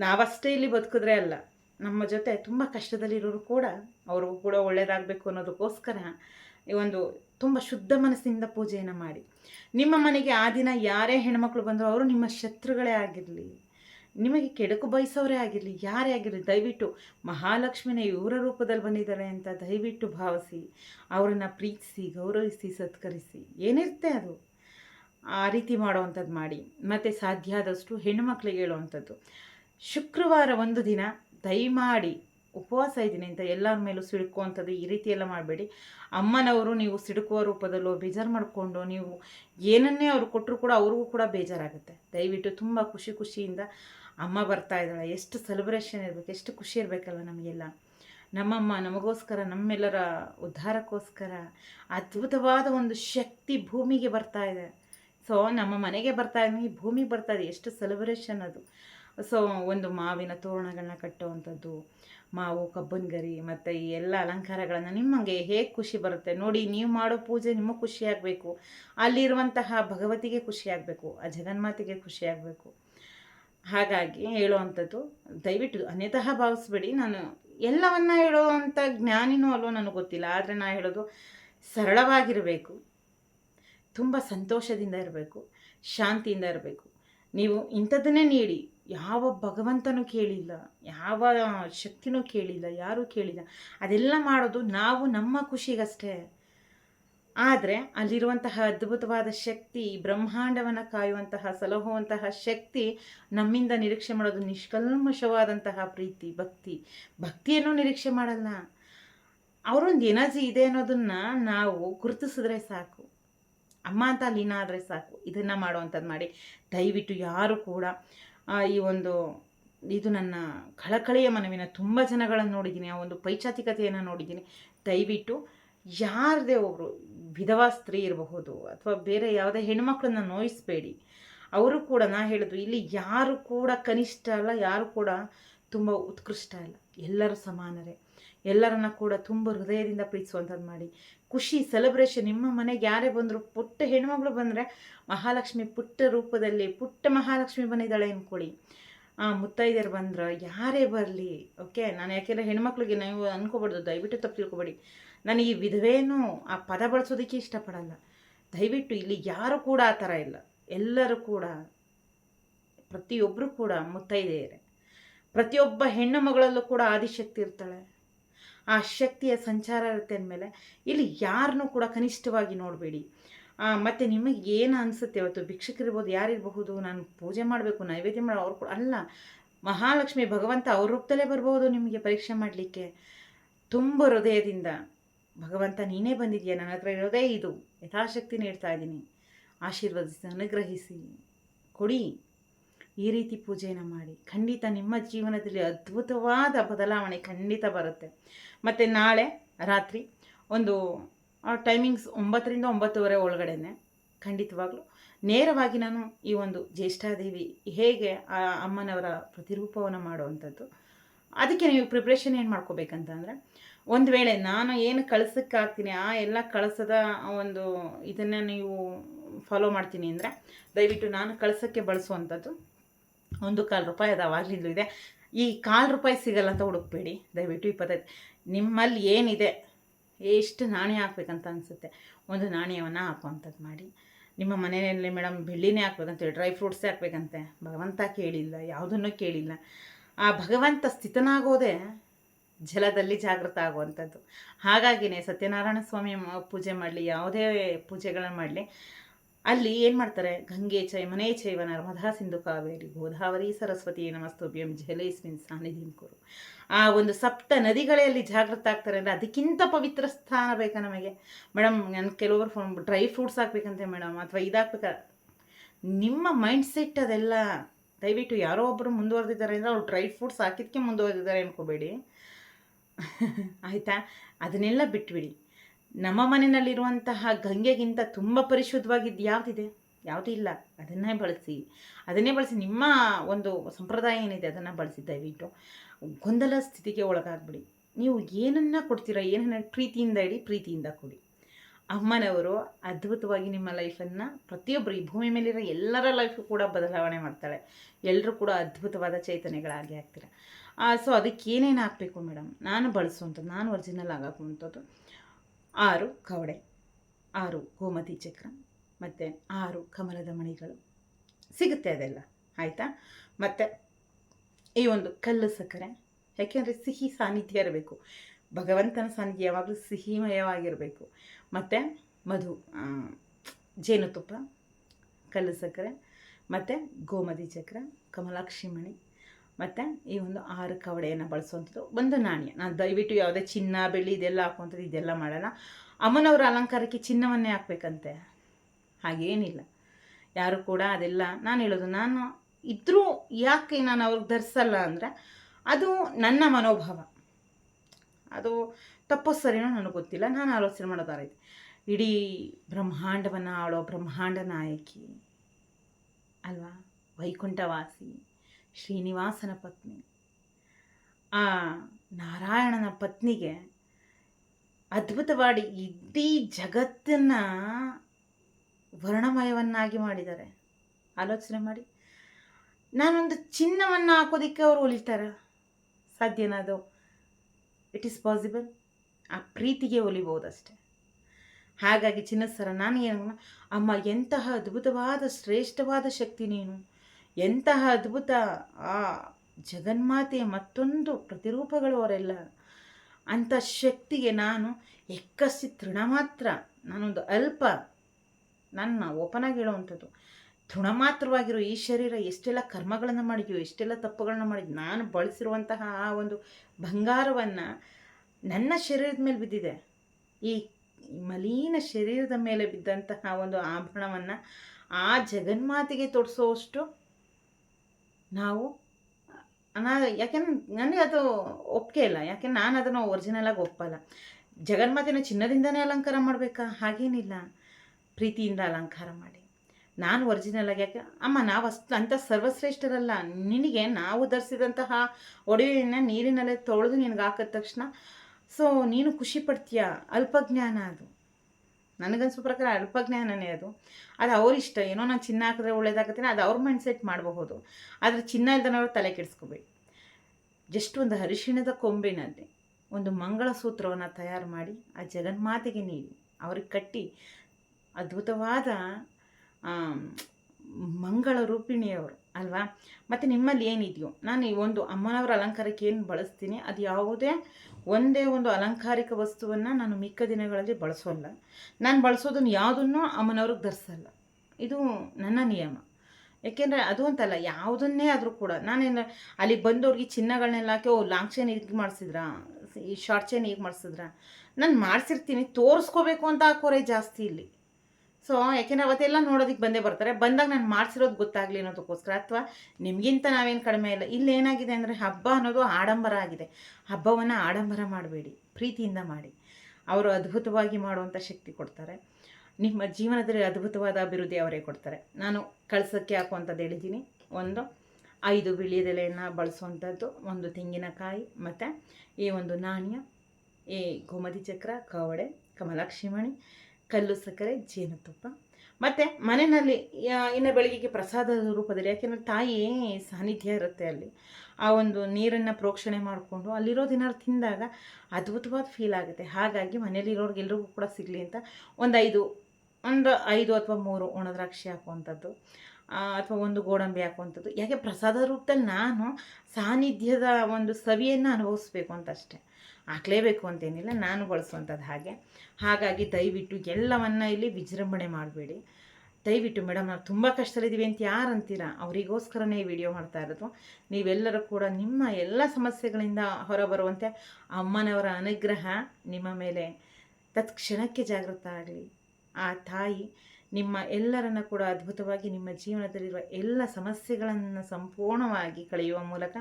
ನಾವಷ್ಟೇ ಇಲ್ಲಿ ಬದುಕಿದ್ರೆ ಅಲ್ಲ, ನಮ್ಮ ಜೊತೆ ತುಂಬ ಕಷ್ಟದಲ್ಲಿರೋರು ಕೂಡ ಅವ್ರಿಗೂ ಕೂಡ ಒಳ್ಳೆಯದಾಗಬೇಕು ಅನ್ನೋದಕ್ಕೋಸ್ಕರ ಈ ಒಂದು ತುಂಬ ಶುದ್ಧ ಮನಸ್ಸಿನಿಂದ ಪೂಜೆಯನ್ನು ಮಾಡಿ. ನಿಮ್ಮ ಮನೆಗೆ ಆ ದಿನ ಯಾರೇ ಹೆಣ್ಮಕ್ಳು ಬಂದರೂ ಅವರು ನಿಮ್ಮ ಶತ್ರುಗಳೇ ಆಗಿರಲಿ. ನಿಮಗೆ ಕೆಡಕು ಬಯಸೋರೇ ಆಗಿರಲಿ, ಯಾರೇ ಆಗಿರಲಿ, ದಯವಿಟ್ಟು ಮಹಾಲಕ್ಷ್ಮಿನೇ ಇವರ ರೂಪದಲ್ಲಿ ಬಂದಿದ್ದಾರೆ ಅಂತ ದಯವಿಟ್ಟು ಭಾವಿಸಿ, ಅವರನ್ನು ಪ್ರೀತಿಸಿ, ಗೌರವಿಸಿ, ಸತ್ಕರಿಸಿ, ಏನಿರುತ್ತೆ ಅದು? ಆ ರೀತಿ ಮಾಡುವಂಥದ್ದು ಮಾಡಿ. ಮತ್ತು ಸಾಧ್ಯ ಆದಷ್ಟು ಹೆಣ್ಣುಮಕ್ಳಿಗೆ ಹೇಳುವಂಥದ್ದು. ಶುಕ್ರವಾರ ಒಂದು ದಿನ ದಯಮಾಡಿ ಉಪವಾಸ ಇದ್ದೀನಿ ಅಂತ ಎಲ್ಲರ ಮೇಲೂ ಸಿಡುಕುವಂಥದ್ದು ಈ ರೀತಿ ಎಲ್ಲ ಮಾಡಬೇಡಿ. ಅಮ್ಮನವರು ನೀವು ಸಿಡುಕುವ ರೂಪದಲ್ಲೋ, ಬೇಜಾರು ಮಾಡಿಕೊಂಡು ನೀವು ಏನನ್ನೇ ಅವ್ರು ಕೊಟ್ಟರು ಕೂಡ ಅವ್ರಿಗೂ ಕೂಡ ಬೇಜಾರಾಗುತ್ತೆ. ದಯವಿಟ್ಟು ತುಂಬ ಖುಷಿ ಖುಷಿಯಿಂದ ಅಮ್ಮ ಬರ್ತಾ ಇದ್ದಾಳೆ. ಎಷ್ಟು ಸೆಲೆಬ್ರೇಷನ್ ಇರಬೇಕು, ಎಷ್ಟು ಖುಷಿ ಇರಬೇಕಲ್ಲ ನಮಗೆಲ್ಲ. ನಮ್ಮಮ್ಮ ನಮಗೋಸ್ಕರ, ನಮ್ಮೆಲ್ಲರ ಉದ್ಧಾರಕ್ಕೋಸ್ಕರ ಅದ್ಭುತವಾದ ಒಂದು ಶಕ್ತಿ ಭೂಮಿಗೆ ಬರ್ತಾ ಇದೆ. ಸೊ ನಮ್ಮ ಮನೆಗೆ ಬರ್ತಾ ಈ ಭೂಮಿಗೆ ಬರ್ತಾ ಇದೆ. ಎಷ್ಟು ಸೆಲೆಬ್ರೇಷನ್ ಅದು. ಸೊ ಒಂದು ಮಾವಿನ ತೋರಣಗಳನ್ನ ಕಟ್ಟುವಂಥದ್ದು, ಮಾವು ಕಬ್ಬನ್ ಗರಿ ಮತ್ತು ಈ ಎಲ್ಲ ಅಲಂಕಾರಗಳನ್ನು ನಿಮಗೆ ಹೇಗೆ ಖುಷಿ ಬರುತ್ತೆ? ನೋಡಿ, ನೀವು ಮಾಡೋ ಪೂಜೆ ನಿಮಗೆ ಖುಷಿಯಾಗಬೇಕು ಅಲ್ಲಿರುವಂತಹ ಭಗವತಿಗೆ ಖುಷಿಯಾಗಬೇಕು ಆ ಜಗನ್ಮಾತೆಗೆ ಖುಷಿ ಆಗಬೇಕು. ಹಾಗಾಗಿ ಹೇಳುವಂಥದ್ದು, ದಯವಿಟ್ಟು ಅನ್ಯತಃ ಭಾವಿಸ್ಬೇಡಿ. ನಾನು ಎಲ್ಲವನ್ನ ಹೇಳುವಂಥ ಜ್ಞಾನಿನೂ ಅಲ್ವೋ ನನಗೆ ಗೊತ್ತಿಲ್ಲ. ಆದರೆ ನಾ ಹೇಳೋದು ಸರಳವಾಗಿರಬೇಕು. ತುಂಬ ಸಂತೋಷದಿಂದ ಇರಬೇಕು. ಶಾಂತಿಯಿಂದ ಇರಬೇಕು. ನೀವು ಇಂಥದ್ದನ್ನೇ ನೀಡಿ. ಯಾವ ಭಗವಂತನೂ ಕೇಳಿಲ್ಲ, ಯಾವ ಶಕ್ತಿನೂ ಕೇಳಿಲ್ಲ, ಯಾರೂ ಕೇಳಿಲ್ಲ. ಅದೆಲ್ಲ ಮಾಡೋದು ನಾವು ನಮ್ಮ ಖುಷಿಗಷ್ಟೇ. ಆದರೆ ಅಲ್ಲಿರುವಂತಹ ಅದ್ಭುತವಾದ ಶಕ್ತಿ, ಬ್ರಹ್ಮಾಂಡವನ್ನು ಕಾಯುವಂತಹ, ಸಲಹುವಂತಹ ಶಕ್ತಿ ನಮ್ಮಿಂದ ನಿರೀಕ್ಷೆ ಮಾಡೋದು ನಿಷ್ಕಲ್ಮಶವಾದಂತಹ ಪ್ರೀತಿ, ಭಕ್ತಿ. ಭಕ್ತಿಯನ್ನು ನಿರೀಕ್ಷೆ ಮಾಡಲ್ಲ. ಅವರೊಂದು ಎನರ್ಜಿ ಇದೆ ಅನ್ನೋದನ್ನು ನಾವು ಗುರುತಿಸಿದ್ರೆ ಸಾಕು. ಅಮ್ಮ ಅಂತ ಲೀನ ಆದರೆ ಸಾಕು. ಇದನ್ನು ಮಾಡುವಂಥದ್ದು ಮಾಡಿ. ದಯವಿಟ್ಟು ಯಾರು ಕೂಡ ಈ ಒಂದು, ಇದು ನನ್ನ ಕಳಕಳಿಯ ಮನವಿನ ತುಂಬ ಜನಗಳನ್ನು ನೋಡಿದ್ದೀನಿ. ಆ ಒಂದು ಪೈಚಾತಿಕತೆಯನ್ನು ನೋಡಿದ್ದೀನಿ. ದಯವಿಟ್ಟು ಯಾರದೇ ಒಬ್ಬರು ವಿಧವಾ ಸ್ತ್ರೀ ಇರಬಹುದು ಅಥವಾ ಬೇರೆ ಯಾವುದೇ ಹೆಣ್ಮಕ್ಳನ್ನ ನೋಯಿಸಬೇಡಿ. ಅವರು ಕೂಡ ನಾ ಹೇಳೋದು, ಇಲ್ಲಿ ಯಾರು ಕೂಡ ಕನಿಷ್ಠ ಅಲ್ಲ, ಯಾರು ಕೂಡ ತುಂಬ ಉತ್ಕೃಷ್ಟ ಅಲ್ಲ. ಎಲ್ಲರೂ ಸಮಾನರೇ. ಎಲ್ಲರನ್ನ ಕೂಡ ತುಂಬ ಹೃದಯದಿಂದ ಪ್ರೀತಿಸುವಂಥದ್ದು ಮಾಡಿ. ಖುಷಿ ಸೆಲೆಬ್ರೇಷನ್ ನಿಮ್ಮ ಮನೆಗೆ ಯಾರೇ ಬಂದರೂ, ಪುಟ್ಟ ಹೆಣ್ಮಗಳು ಬಂದರೆ ಮಹಾಲಕ್ಷ್ಮಿ ಪುಟ್ಟ ರೂಪದಲ್ಲಿ ಪುಟ್ಟ ಮಹಾಲಕ್ಷ್ಮಿ ಬಂದಿದ್ದಾಳೆ ಅಂದ್ಕೊಳ್ಳಿ. ಮುತ್ತೈದೆಯರು ಬಂದ್ರೆ ಯಾರೇ ಬರಲಿ ಓಕೆ ನಾನು ಯಾಕೆಂದರೆ ಹೆಣ್ಮಕ್ಳಿಗೆ ನೀವು ಅನ್ಕೋಬಾರ್ದು, ದಯವಿಟ್ಟು ತಪ್ಪು ತಿಳ್ಕೊಬೇಡಿ. ನಾನು ಈ ವಿಧವೇನು ಆ ಪದ ಬಳಸೋದಕ್ಕೆ ಇಷ್ಟಪಡಲ್ಲ. ದಯವಿಟ್ಟು ಇಲ್ಲಿ ಯಾರು ಕೂಡ ಆ ಥರ ಇಲ್ಲ. ಎಲ್ಲರೂ ಕೂಡ ಪ್ರತಿಯೊಬ್ಬರು ಕೂಡ ಮುತ್ತೈದೆಯರೆ. ಪ್ರತಿಯೊಬ್ಬ ಹೆಣ್ಣು ಮಗಳಲ್ಲೂ ಕೂಡ ಆದಿಶಕ್ತಿ ಇರ್ತಾಳೆ. ಆ ಶಕ್ತಿಯ ಸಂಚಾರ ಇರುತ್ತೆ ಅಂದಮೇಲೆ ಇಲ್ಲಿ ಯಾರನ್ನೂ ಕೂಡ ಕನಿಷ್ಠವಾಗಿ ನೋಡಬೇಡಿ. ಮತ್ತು ನಿಮಗೆ ಏನು ಅನಿಸುತ್ತೆ ಅವತ್ತು ಭಿಕ್ಷಕರಿರ್ಬೋದು, ಯಾರಿರಬಹುದು, ನಾನು ಪೂಜೆ ಮಾಡಬೇಕು, ನೈವೇದ್ಯ ಮಾಡೋ, ಅವ್ರು ಕೂಡ ಅಲ್ಲ. ಮಹಾಲಕ್ಷ್ಮಿ ಭಗವಂತ ಅವ್ರ ರೂಪದಲ್ಲೇ ಬರ್ಬೋದು ನಿಮಗೆ ಪರೀಕ್ಷೆ ಮಾಡಲಿಕ್ಕೆ. ತುಂಬ ಹೃದಯದಿಂದ ಭಗವಂತ ನೀನೇ ಬಂದಿದೆಯಾ? ನನ್ನ ಹತ್ರ ಇರೋದೇ ಇದು. ಯಥಾಶಕ್ತಿ ನೀಡ್ತಾ ಇದ್ದೀನಿ. ಆಶೀರ್ವದಿಸಿ, ಅನುಗ್ರಹಿಸಿ. ಕೊಡಿ. ಈ ರೀತಿ ಪೂಜೆಯನ್ನು ಮಾಡಿ. ಖಂಡಿತ ನಿಮ್ಮ ಜೀವನದಲ್ಲಿ ಅದ್ಭುತವಾದ ಬದಲಾವಣೆ ಖಂಡಿತ ಬರುತ್ತೆ. ಮತ್ತು ನಾಳೆ, ರಾತ್ರಿ, ಒಂದು ಟೈಮಿಂಗ್ಸ್ ಒಂಬತ್ತರಿಂದ ಒಂಬತ್ತುವರೆ ಒಳಗಡೆನೆ. ಖಂಡಿತವಾಗ್ಲೂ. ನೇರವಾಗಿ ನಾನು ಈ ಒಂದು ಜ್ಯೇಷ್ಠಾದೇವಿ ಹೇಗೆ, ಆ, ಅಮ್ಮನವರ ಪ್ರತಿರೂಪವನ್ನು ಮಾಡುವಂಥದ್ದು, ಅದಕ್ಕೆ ನೀವು ಪ್ರಿಪ್ರೇಷನ್ ಏನು ಮಾಡ್ಕೋಬೇಕಂತಂದರೆ ಒಂದು ವೇಳೆ ನಾನು ಏನು ಕಳ್ಸಕ್ಕೆ ಹಾಕ್ತೀನಿ ಆ ಎಲ್ಲ ಕಳಿಸದ ಒಂದು ಇದನ್ನು ನೀವು ಫಾಲೋ ಮಾಡ್ತೀನಿ ಅಂದರೆ ದಯವಿಟ್ಟು ನಾನು ಕಳ್ಸೋಕ್ಕೆ ಬಳಸುವಂಥದ್ದು ಒಂದು ಕಾಲು ರೂಪಾಯಿ ಅದು ಆವಾಗಲಿಂದ ಇದೆ. ಈ ಕಾಲು ರೂಪಾಯಿ ಸಿಗಲ್ಲ ಅಂತ ಹುಡುಕ್ಬೇಡಿ, ದಯವಿಟ್ಟು ಇಪ್ಪತ್ತೈದು. ನಿಮ್ಮಲ್ಲಿ ಏನಿದೆ, ಎಷ್ಟು ನಾಣ್ಯ ಹಾಕ್ಬೇಕಂತ ಅನಿಸುತ್ತೆ, ಒಂದು ನಾಣ್ಯವನ್ನು ಹಾಕುವಂಥದ್ದು ಮಾಡಿ. ನಿಮ್ಮ ಮನೆಯಲ್ಲಿ ಮೇಡಮ್ ಬೆಳ್ಳಿನೇ ಹಾಕ್ಬೇಕಂತೇಳಿ ಡ್ರೈ ಫ್ರೂಟ್ಸೇ ಹಾಕ್ಬೇಕಂತೆ. ಭಗವಂತ ಕೇಳಿಲ್ಲ, ಯಾವುದನ್ನು ಕೇಳಿಲ್ಲ. ಆ ಭಗವಂತ ಸ್ಥಿತನಾಗೋದೇ ಜಲದಲ್ಲಿ ಜಾಗೃತ ಆಗುವಂಥದ್ದು. ಹಾಗಾಗಿನೇ ಸತ್ಯನಾರಾಯಣ ಸ್ವಾಮಿ ಪೂಜೆ ಮಾಡಲಿ, ಯಾವುದೇ ಪೂಜೆಗಳನ್ನ ಮಾಡಲಿ. ಅಲ್ಲಿ ಏನು ಮಾಡ್ತಾರೆ? ಗಂಗೆ ಚೈಮನೆ ಚೈವ ನರ್ಮದಾ ಸಿಂಧು ಕಾವೇರಿ, ಗೋದಾವರಿ ಸರಸ್ವತಿ ನಮಸ್ತೋಭ್ಯಂ ಜಲೇಸ್ಮಿನ್ ಸಾನ್ನಿಧಿಂ ಕುರು. ಆ ಒಂದು ಸಪ್ತ ನದಿಗಳಲ್ಲಿ ಜಾಗೃತ ಆಗ್ತಾರೆ ಅಂದರೆ ಅದಕ್ಕಿಂತ ಪವಿತ್ರ ಸ್ಥಾನ ಬೇಕಾ ನಮಗೆ? ಮೇಡಮ್ ನಾನು ಕೆಲವರು ಡ್ರೈ ಫ್ರೂಟ್ಸ್ ಹಾಕ್ಬೇಕಂತೆ ಮೇಡಮ್ ಅಥವಾ ಇದಾಕ್ಬೇಕಾ? ನಿಮ್ಮ ಮೈಂಡ್ ಸೆಟ್ ಅದೆಲ್ಲ, ದಯವಿಟ್ಟು ಯಾರೋ ಒಬ್ಬರು ಮುಂದುವರೆದಿದ್ದಾರೆ ಅಂದರೆ ಅವ್ರು ಡ್ರೈ ಫ್ರೂಟ್ಸ್ ಹಾಕಿದ್ಕೆ ಮುಂದುವರೆದಿದ್ದಾರೆ ಅನ್ಕೋಬೇಡಿ. ಆಯಿತಾ? ಅದನ್ನೆಲ್ಲ ಬಿಟ್ಬಿಡಿ. ನಮ್ಮ ಮನೆಯಲ್ಲಿರುವಂತಹ ಗಂಗೆಗಿಂತ ತುಂಬ ಪರಿಶುದ್ಧವಾಗಿದ್ದು ಯಾವುದಿದೆ? ಯಾವುದೂ ಇಲ್ಲ. ಅದನ್ನೇ ಬಳಸಿ. ಅದನ್ನೇ ಬಳಸಿ ನಿಮ್ಮ ಒಂದು ಸಂಪ್ರದಾಯ ಏನಿದೆ ಅದನ್ನು ಬಳಸಿ ದಯವಿಟ್ಟು. ಗೊಂದಲ ಸ್ಥಿತಿಗೆ ಒಳಗಾಗ್ಬಿಡಿ. ನೀವು ಏನನ್ನ ಕೊಡ್ತೀರಾ, ಏನನ್ನ ಪ್ರೀತಿಯಿಂದ ಇಡಿ, ಪ್ರೀತಿಯಿಂದ ಕೊಡಿ. ಅಮ್ಮನವರು ಅದ್ಭುತವಾಗಿ ನಿಮ್ಮ ಲೈಫನ್ನು ಪ್ರತಿಯೊಬ್ಬರು ಈ ಭೂಮಿ ಮೇಲಿರೋ ಎಲ್ಲರ ಲೈಫು ಕೂಡ ಬದಲಾವಣೆ ಮಾಡ್ತಾಳೆ ಎಲ್ಲರೂ ಕೂಡ ಅದ್ಭುತವಾದ ಚೈತನ್ಯಗಳಾಗಿ ಆಗ್ತೀರ. ಸೊ ಅದಕ್ಕೆ ಏನೇನು ಹಾಕಬೇಕು ಮೇಡಮ್ ನಾನು ಬಳಸುವಂಥದ್ದು, ನಾನು ಒರಿಜಿನಲ್ ಆಗಾಕುವಂಥದ್ದು ಆರು ಕವಡೆ, ಆರು ಗೋಮತಿ ಚಕ್ರ, ಮತ್ತು ಆರು ಕಮಲದ ಮಣಿಗಳು. ಸಿಗುತ್ತೆ ಅದೆಲ್ಲ, ಆಯಿತಾ? ಮತ್ತು ಈ ಒಂದು ಕಲ್ಲು ಸಕ್ಕರೆ, ಯಾಕೆಂದರೆ ಸಿಹಿ ಸಾನ್ನಿಧ್ಯ ಇರಬೇಕು. ಭಗವಂತನ ಸಾನ್ನಿಧ್ಯ ಯಾವಾಗಲೂ ಸಿಹಿಮಯವಾಗಿರಬೇಕು. ಮತ್ತು ಮಧು ಜೇನುತುಪ್ಪ, ಕಲ್ಲು ಸಕ್ಕರೆ, ಮತ್ತು ಗೋಮತಿ ಚಕ್ರ, ಕಮಲಾಕ್ಷಿ ಮಣಿ ಮತ್ತು ಈ ಒಂದು ಆರು ಕವಡೆಯನ್ನು ಬಳಸುವಂಥದ್ದು ಒಂದು ನಾಣ್ಯ. ನಾನು ದಯವಿಟ್ಟು ಯಾವುದೇ ಚಿನ್ನ, ಬೆಳ್ಳಿ ಇದೆಲ್ಲ ಹಾಕುವಂಥದ್ದು ಇದೆಲ್ಲ ಮಾಡಲ್ಲ. ಅಮ್ಮನವರ ಅಲಂಕಾರಕ್ಕೆ ಚಿನ್ನವನ್ನೇ ಹಾಕ್ಬೇಕಂತೆ? ಹಾಗೇನಿಲ್ಲ. ಯಾರು ಕೂಡ ಅದೆಲ್ಲ ನಾನು ಹೇಳೋದು, ನಾನು ಇದ್ದರೂ ಯಾಕೆ ನಾನು ಅವ್ರಿಗೆ ಧರಿಸಲ್ಲ ಅಂದರೆ ಅದು ನನ್ನ ಮನೋಭಾವ. ಅದು ತಪ್ಪು ಸರಿನೋ ನನಗೆ ಗೊತ್ತಿಲ್ಲ, ನಾನು ಆಲೋಚನೆ ಮಾಡೋದಾರೈತೆ ಇಡೀ ಬ್ರಹ್ಮಾಂಡವನ್ನು ಆಳೋ ಬ್ರಹ್ಮಾಂಡ ನಾಯಕಿ, ಅಲ್ವಾ? ವೈಕುಂಠವಾಸಿ ಶ್ರೀನಿವಾಸನ ಪತ್ನಿ. ಆ ನಾರಾಯಣನ ಪತ್ನಿಗೆ ಅದ್ಭುತವಾಗಿ ಇಡೀ ಜಗತ್ತನ್ನು ವರ್ಣಮಯವನ್ನಾಗಿ ಮಾಡಿದ್ದಾರೆ. ಆಲೋಚನೆ ಮಾಡಿ. ನಾನೊಂದು ಚಿನ್ನವನ್ನು ಹಾಕೋದಕ್ಕೆ ಅವರು ಒಲಿತಾರ. ಸಾಧ್ಯನಾದವು ಇಟ್ ಈಸ್ ಪಾಸಿಬಲ್ ಆ ಪ್ರೀತಿಗೆ ಒಲಿಬಹುದಷ್ಟೆ. ಹಾಗಾಗಿ ಚಿನ್ನದ ಸರ ನಾನು ಏನು ಅಮ್ಮ, ಎಂತಹ ಅದ್ಭುತವಾದ, ಶ್ರೇಷ್ಠವಾದ ಶಕ್ತಿ ನೀನು. ಎಂತಹ ಅದ್ಭುತ ಆ ಜಗನ್ಮಾತೆಯ ಮತ್ತೊಂದು ಪ್ರತಿರೂಪಗಳು ಅವರೆಲ್ಲ. ಅಂಥ ಶಕ್ತಿಗೆ ನಾನು ಎಕ್ಕಸಿ ತೃಣ ಮಾತ್ರ, ನಾನೊಂದು ಅಲ್ಪ ನನ್ನ ಓಪನಾಗಿ ಹೇಳುವಂಥದ್ದು. ತೃಣ ಮಾತ್ರವಾಗಿರೋ ಈ ಶರೀರ ಎಷ್ಟೆಲ್ಲ ಕರ್ಮಗಳನ್ನು ಮಾಡಿದ್ಯೋ, ಎಷ್ಟೆಲ್ಲ ತಪ್ಪುಗಳನ್ನ ಮಾಡಿದ್ಯೋ, ನಾನು ಬಳಸಿರುವಂತಹ ಆ ಒಂದು ಬಂಗಾರವನ್ನು ನನ್ನ ಶರೀರದ ಮೇಲೆ ಬಿದ್ದಿದೆ. ಈ ಮಲೀನ ಶರೀರದ ಮೇಲೆ ಬಿದ್ದಂತಹ ಒಂದು ಆಭರಣವನ್ನು ಆ ಜಗನ್ಮಾತೆಗೆ ತೊಡಿಸೋಷ್ಟು ನಾವು? ನಾ ಯಾಕೆಂದ್ರೆ ನನಗೆ ಅದು ಒಪ್ಪಿಗೆ ಇಲ್ಲ. ಯಾಕೆ ನಾನು ಅದನ್ನು ಒರಿಜಿನಲಾಗಿ ಒಪ್ಪಲ್ಲ. ಜಗನ್ಮಾತೆನ ಚಿನ್ನದಿಂದನೇ ಅಲಂಕಾರ ಮಾಡಬೇಕಾ? ಹಾಗೇನಿಲ್ಲ. ಪ್ರೀತಿಯಿಂದ ಅಲಂಕಾರ ಮಾಡಿ. ನಾನು ಒರಿಜಿನಲ್ ಆಗಿ ಯಾಕೆ, ಅಮ್ಮ, ನಾವು ಅಷ್ಟು ಅಂಥ ಸರ್ವಶ್ರೇಷ್ಠರಲ್ಲ. ನಿನಗೆ ನಾವು ಧರಿಸಿದಂತಹ ಒಡವೆಯನ್ನು ನೀರಿನಲ್ಲೇ ತೊಳೆದು ನಿನಗೆ ಹಾಕಿದ ತಕ್ಷಣ. ಸೊ ನೀನು ಖುಷಿ ಪಡ್ತೀಯ? ಅಲ್ಪಜ್ಞಾನ ಅದು. ನನಗನ್ಸೋ ಪ್ರಕಾರ ಅಲ್ಪಜ್ಞಾನನೇ ಅದು. ಅದು ಅವ್ರ ಇಷ್ಟ. ಏನೋ ನಾನು ಚಿನ್ನ ಹಾಕಿದ್ರೆ ಒಳ್ಳೇದಾಗತ್ತೆ ಅದು ಅವ್ರ ಮೈಂಡ್ ಸೆಟ್ ಮಾಡಬಹುದು. ಆದರೆ ಚಿನ್ನ ಇಲ್ದನವ್ರು ತಲೆ ಕೆಡಿಸ್ಕೋಬೇಡಿ ಜಸ್ಟ್ ಒಂದು ಅರಿಶಿಣದ ಕೊಂಬಿನಲ್ಲಿ ಒಂದು ಮಂಗಳಸೂತ್ರವನ್ನು ತಯಾರು ಮಾಡಿ ಆ ಜಗನ್ಮಾತೆಗೆ ನೀಡಿ, ಅವ್ರಿಗೆ ಕಟ್ಟಿ ಅದ್ಭುತವಾದ ಮಂಗಳ ರೂಪಿಣಿಯವರು. ಅಲ್ವಾ? ಮತ್ತು ನಿಮ್ಮಲ್ಲಿ ಏನಿದೆಯೋ? ನಾನು ಈ ಒಂದು ಅಮ್ಮನವರ ಅಲಂಕಾರಕ್ಕೆ ಏನು ಬಳಸ್ತೀನಿ? ಅದು ಯಾವುದೇ ಒಂದೇ ಒಂದು ಅಲಂಕಾರಿಕ ವಸ್ತುವನ್ನು ನಾನು ಮಿಕ್ಕ ದಿನಗಳಲ್ಲಿ ಬಳಸೋಲ್ಲ ನಾನು ಬಳಸೋದನ್ನು ಯಾವುದನ್ನು ಅಮ್ಮನವ್ರಿಗೆ ಧರಿಸಲ್ಲ. ಇದು ನನ್ನ ನಿಯಮ. ಯಾಕೆಂದರೆ ಅದು ಅಂತಲ್ಲ, ಯಾವುದನ್ನೇ ಆದರೂ ಕೂಡ ನಾನೇನು ಅಲ್ಲಿಗೆ ಬಂದವ್ರಿಗೆ ಚಿನ್ನಗಳನ್ನೆಲ್ಲ ಹಾಕಿ, ಓ, ಲಾಂಗ್ ಚೈನ್ ಈಗ ಮಾಡಿಸಿದ್ರಾ? ಈ ಶಾರ್ಟ್ ಚೈನ್ ಈಗ ಮಾಡಿಸಿದ್ರಾ? ನಾನು ಮಾಡಿಸಿರ್ತೀನಿ, ತೋರಿಸ್ಕೋಬೇಕು ಅಂತ ಹಾಕೋರೆ ಜಾಸ್ತಿ ಇಲ್ಲಿ. ಸೊ ಯಾಕೆಂದರೆ ಅವತ್ತೆಲ್ಲ ನೋಡೋದಕ್ಕೆ ಬಂದೇ ಬರ್ತಾರೆ. ಬಂದಾಗ ನಾನು ಮಾಡಿಸಿರೋದು ಗೊತ್ತಾಗಲಿ ಅನ್ನೋದಕ್ಕೋಸ್ಕರ ಅಥವಾ ನಿಮಗಿಂತ ನಾವೇನು ಕಡಿಮೆ ಇಲ್ಲ. ಇಲ್ಲಿ ಏನಾಗಿದೆ ಅಂದರೆ ಹಬ್ಬ ಅನ್ನೋದು ಆಡಂಬರ ಆಗಿದೆ. ಹಬ್ಬವನ್ನು ಆಡಂಬರ ಮಾಡಬೇಡಿ. ಪ್ರೀತಿಯಿಂದ ಮಾಡಿ. ಅವರು ಅದ್ಭುತವಾಗಿ ಮಾಡುವಂಥ ಶಕ್ತಿ ಕೊಡ್ತಾರೆ. ನಿಮ್ಮ ಜೀವನದಲ್ಲಿ ಅದ್ಭುತವಾದ ಅಭಿವೃದ್ಧಿ ಅವರೇ ಕೊಡ್ತಾರೆ. ನಾನು ಕಳ್ಸೋಕ್ಕೆ ಹಾಕುವಂಥದ್ದು ಹೇಳಿದ್ದೀನಿ. ಒಂದು, ಐದು ಬಿಳಿಯದೆಲೆಯನ್ನು ಬಳಸುವಂಥದ್ದು. ಒಂದು ತೆಂಗಿನಕಾಯಿ, ಮತ್ತು ಈ ಒಂದು ನಾಣ್ಯ, ಈ ಗೋಮತಿ ಚಕ್ರ, ಕವಡೆ ಕಮಲಾಕ್ಷಿ ಮಣಿ ಕಲ್ಲು ಸಕ್ಕರೆ, ಜೇನುತುಪ್ಪ. ಮತ್ತು ಮನೆಯಲ್ಲಿ ಇನ್ನು ಬೆಳಗ್ಗೆಗೆ ಪ್ರಸಾದದ ರೂಪದಲ್ಲಿ, ಯಾಕೆಂದರೆ ತಾಯಿ ಸಾನ್ನಿಧ್ಯ ಇರುತ್ತೆ ಅಲ್ಲಿ. ಆ ಒಂದು ನೀರನ್ನು ಪ್ರೋಕ್ಷಣೆ ಮಾಡಿಕೊಂಡು ಅಲ್ಲಿರೋದೇನಾದ್ರು ತಿಂದಾಗ ಅದ್ಭುತವಾದ ಫೀಲ್ ಆಗುತ್ತೆ. ಹಾಗಾಗಿ ಮನೇಲಿರೋರ್ಗೆಲ್ರಿಗೂ ಕೂಡ ಸಿಗಲಿ ಅಂತ ಒಂದು ಐದು ಒಂದು ಐದು ಅಥವಾ ಮೂರು ಒಣದ್ರಾಕ್ಷಿ ಹಾಕುವಂಥದ್ದು ಅಥವಾ ಒಂದು ಗೋಡಂಬಿ ಹಾಕುವಂಥದ್ದು. ಯಾಕೆ ಪ್ರಸಾದ ರೂಪದಲ್ಲಿ ನಾನು ಸಾನ್ನಿಧ್ಯದ ಒಂದು ಸವಿಯನ್ನು ಅನುಭವಿಸ್ಬೇಕು ಅಂತ ಅಷ್ಟೆ ಹಾಕ್ಲೇಬೇಕು ಅಂತೇನಿಲ್ಲ, ನಾನು ಬಳಸುವಂಥದ್ದು ಹಾಗೆ. ಹಾಗಾಗಿ ದಯವಿಟ್ಟು ಎಲ್ಲವನ್ನ ಇಲ್ಲಿ ವಿಜೃಂಭಣೆ ಮಾಡಬೇಡಿ. ದಯವಿಟ್ಟು ಮೇಡಮ್, ನಾವು ತುಂಬ ಕಷ್ಟದಲ್ಲಿದ್ದೀವಿ ಅಂತ ಯಾರು ಅಂತೀರಾ ಅವರಿಗೋಸ್ಕರನೇ ವಿಡಿಯೋ ಮಾಡ್ತಾ ಇರೋದು. ನೀವೆಲ್ಲರೂ ಕೂಡ ನಿಮ್ಮ ಎಲ್ಲ ಸಮಸ್ಯೆಗಳಿಂದ ಹೊರಬರುವಂತೆ ಅಮ್ಮನವರ ಅನುಗ್ರಹ ನಿಮ್ಮ ಮೇಲೆ ತತ್ಕ್ಷಣಕ್ಕೆ ಜಾಗೃತ ಆಗಲಿ. ಆ ತಾಯಿ ನಿಮ್ಮ ಎಲ್ಲರನ್ನ ಕೂಡ ಅದ್ಭುತವಾಗಿ ನಿಮ್ಮ ಜೀವನದಲ್ಲಿರುವ ಎಲ್ಲ ಸಮಸ್ಯೆಗಳನ್ನು ಸಂಪೂರ್ಣವಾಗಿ ಕಳೆಯುವ ಮೂಲಕ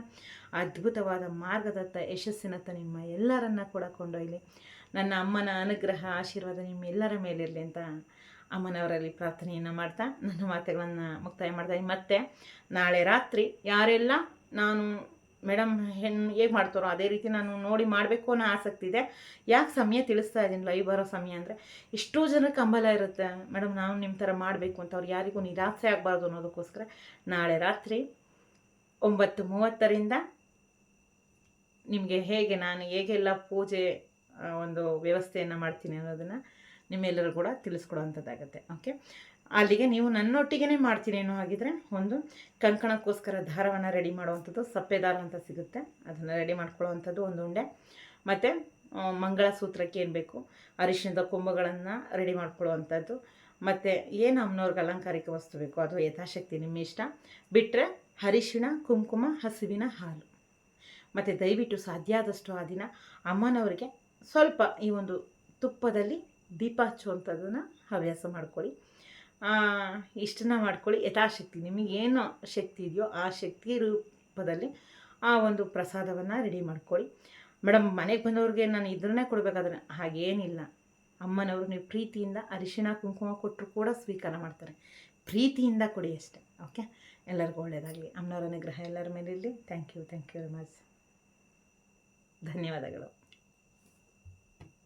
ಅದ್ಭುತವಾದ ಮಾರ್ಗದತ್ತ ಯಶಸ್ಸಿನತ್ತ ನಿಮ್ಮ ಎಲ್ಲರನ್ನ ಕೂಡ ಕೊಂಡೊಯ್ಲಿ ನನ್ನ ಅಮ್ಮನ ಅನುಗ್ರಹ, ಆಶೀರ್ವಾದ ನಿಮ್ಮೆಲ್ಲರ ಮೇಲಿರಲಿ ಅಂತ ಅಮ್ಮನವರಲ್ಲಿ ಪ್ರಾರ್ಥನೆಯನ್ನು ಮಾಡ್ತಾ ನನ್ನ ಮಾತುಗಳನ್ನು ಮುಕ್ತಾಯ ಮಾಡ್ತಾ. ಮತ್ತೆ ನಾಳೆ ರಾತ್ರಿ ಯಾರೆಲ್ಲ ನಾನು ಮೇಡಮ್ ಹೆಣ್ಣು ಹೇಗೆ ಮಾಡ್ತಾರೋ ಅದೇ ರೀತಿ ನಾನು ನೋಡಿ ಮಾಡಬೇಕು ಅನ್ನೋ ಆಸಕ್ತಿ ಇದೆ. ಯಾಕೆ ಸಮಯ ತಿಳಿಸ್ತಾ ಇದ್ದೀನಿ ಲೈವ್ ಬರೋ ಸಮಯ ಅಂದರೆ ಎಷ್ಟೋ ಜನಕ್ಕೆ ಹಂಬಲ ಇರುತ್ತೆ. ಮೇಡಮ್, ನಾವು ನಿಮ್ಮ ಥರ ಮಾಡಬೇಕು ಅಂತ ಅವ್ರು ಯಾರಿಗೂ ನಿರಾಸೆ ಆಗಬಾರ್ದು ಅನ್ನೋದಕ್ಕೋಸ್ಕರ ನಾಳೆ ರಾತ್ರಿ ಒಂಬತ್ತು ಮೂವತ್ತರಿಂದ ನಿಮಗೆ ಹೇಗೆ ನಾನು ಹೇಗೆಲ್ಲ ಪೂಜೆ ಒಂದು ವ್ಯವಸ್ಥೆಯನ್ನು ಮಾಡ್ತೀನಿ ಅನ್ನೋದನ್ನು ನಿಮ್ಮೆಲ್ಲರೂ ಕೂಡ ತಿಳಿಸ್ಕೊಡುವಂಥದ್ದಾಗತ್ತೆ. ಓಕೆ ಅಲ್ಲಿಗೆ ನೀವು ನನ್ನೊಟ್ಟಿಗೆ ಮಾಡ್ತೀನಿ ಆಗಿದ್ರೆ ಒಂದು ಕಂಕಣಕ್ಕೋಸ್ಕರ ದಾರವನ್ನು ರೆಡಿ ಮಾಡುವಂಥದ್ದು ಸಪ್ಪೆ ದಾರ ಅಂತ ಸಿಗುತ್ತೆ. ಅದನ್ನು ರೆಡಿ ಮಾಡ್ಕೊಳ್ಳುವಂಥದ್ದು ಒಂದು ಉಂಡೆ. ಮತ್ತು ಮಂಗಳಸೂತ್ರಕ್ಕೆ ಏನು ಬೇಕು? ಅರಿಶಿಣದ ಕೊಂಬುಗಳನ್ನು ರೆಡಿ ಮಾಡ್ಕೊಳ್ಳುವಂಥದ್ದು. ಮತ್ತು, ಏನು ಅಮ್ಮನವ್ರಿಗೆ ಅಲಂಕಾರಿಕ ವಸ್ತು ಬೇಕು? ಅದು ಯಥಾಶಕ್ತಿ ನಿಮ್ಮ ಇಷ್ಟ? ಬಿಟ್ಟರೆ ಅರಿಶಿಣ, ಕುಂಕುಮ, ಹಸುವಿನ ಹಾಲು. ಮತ್ತು, ದಯವಿಟ್ಟು ಸಾಧ್ಯ ಆದಷ್ಟು ಆ ದಿನ ಅಮ್ಮನವರಿಗೆ ಸ್ವಲ್ಪ ಈ ಒಂದು ತುಪ್ಪದಲ್ಲಿ ದೀಪ ಹಚ್ಚುವಂಥದ್ದನ್ನು ಹವ್ಯಾಸ ಮಾಡ್ಕೊಳ್ಳಿ. ಇಷ್ಟನ್ನ ಮಾಡ್ಕೊಳ್ಳಿ. ಯಥಾಶಕ್ತಿ. ನಿಮಗೇನು ಶಕ್ತಿ ಇದೆಯೋ ಆ ಶಕ್ತಿ ರೂಪದಲ್ಲಿ ಆ ಒಂದು ಪ್ರಸಾದವನ್ನು ರೆಡಿ ಮಾಡ್ಕೊಳ್ಳಿ. ಮೇಡಮ್ ಮನೆಗೆ ಬಂದವ್ರಿಗೆ ನಾನು ಇದನ್ನೇ ಕೊಡಬೇಕಾದ್ರೆ ಹಾಗೇನಿಲ್ಲ. ಅಮ್ಮನವರು ನೀವು ಪ್ರೀತಿಯಿಂದ ಅರಿಶಿಣ, ಕುಂಕುಮ ಕೊಟ್ಟರು ಕೂಡ ಸ್ವೀಕಾರ ಮಾಡ್ತಾರೆ. ಪ್ರೀತಿಯಿಂದ ಕೊಡಿ ಅಷ್ಟೇ, ಓಕೆ? ಎಲ್ಲರಿಗೂ ಒಳ್ಳೆಯದಾಗಲಿ ಅಮ್ಮನವರ ಅನುಗ್ರಹ ಎಲ್ಲರ ಮೇಲೆ ಇರಲಿ thank you thank you very much ಧನ್ಯವಾದಗಳು.